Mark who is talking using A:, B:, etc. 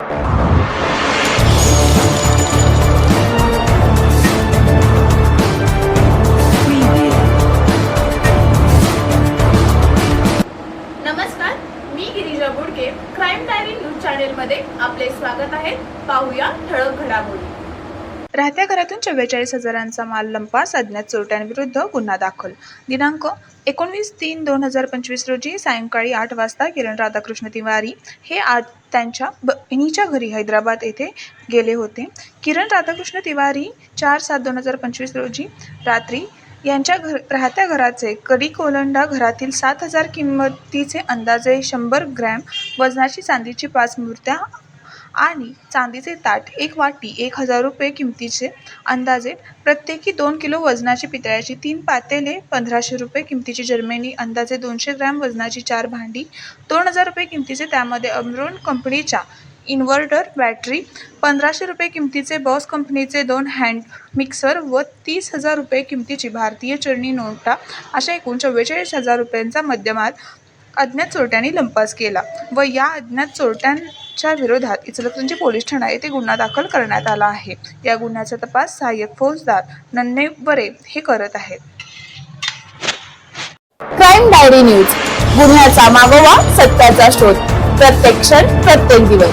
A: नमस्कार मी Girija Bodke Crime Diary News चॅनेलमध्ये आपले स्वागत आहे. पाहूया ठळक घडामोडी.
B: राहत्या घरातून चव्वेचाळीस हजारांचा माल लंपास अज्ञात चोरट्यांविरुद्ध गुन्हा दाखल. दिनांक एकोणवीस तीन दोन हजार पंचवीस रोजी सायंकाळी आठ वाजता किरण राधाकृष्ण तिवारी हे आज त्यांच्या बहिणीच्या घरी हैदराबाद येथे गेले होते. किरण राधाकृष्ण तिवारी चार सात दोन हजार पंचवीस रोजी रात्री यांच्या घर राहत्या घराचे कडी कोलंडा घरातील सात हजार किंमतीचे अंदाजे शंभर ग्रॅम वजनाची चांदीची पाच मूर्त्या आणि चांदीचे ताट एक वाटी एक हजार रुपये किमतीचे. अंदाजे प्रत्येकी दोन किलो वजनाची पितळ्याची तीन पातेले पंधराशे रुपये किमतीची जर्मनी अंदाजे दोनशे ग्रॅम वजनाची चार भांडी दोन हजार रुपये किमतीचे त्यामध्ये अमरोन कंपनीच्या इन्व्हर्टर बॅटरी पंधराशे रुपये किमतीचे बॉस कंपनीचे दोन हँड मिक्सर व तीस हजार रुपये किमतीची भारतीय चरणी नोटा अशा एकूण चव्वेचाळीस हजार रुपयांचा मध्यमाल अज्ञात चोरट्यांनी लंपास केला व या अज्ञात चोरट्यांच्या विरोधात इचलकरंजी पोलीस ठाणा येथे गुन्हा दाखल करण्यात आला आहे. या गुन्ह्याचा तपास सहाय्यक फौजदार नन्नेवरे हे करत आहेत.
C: Crime Diary News. गुन्ह्याचा मागोवा सत्याचा शोध. प्रत्येक क्षण प्रत्येक दिवस.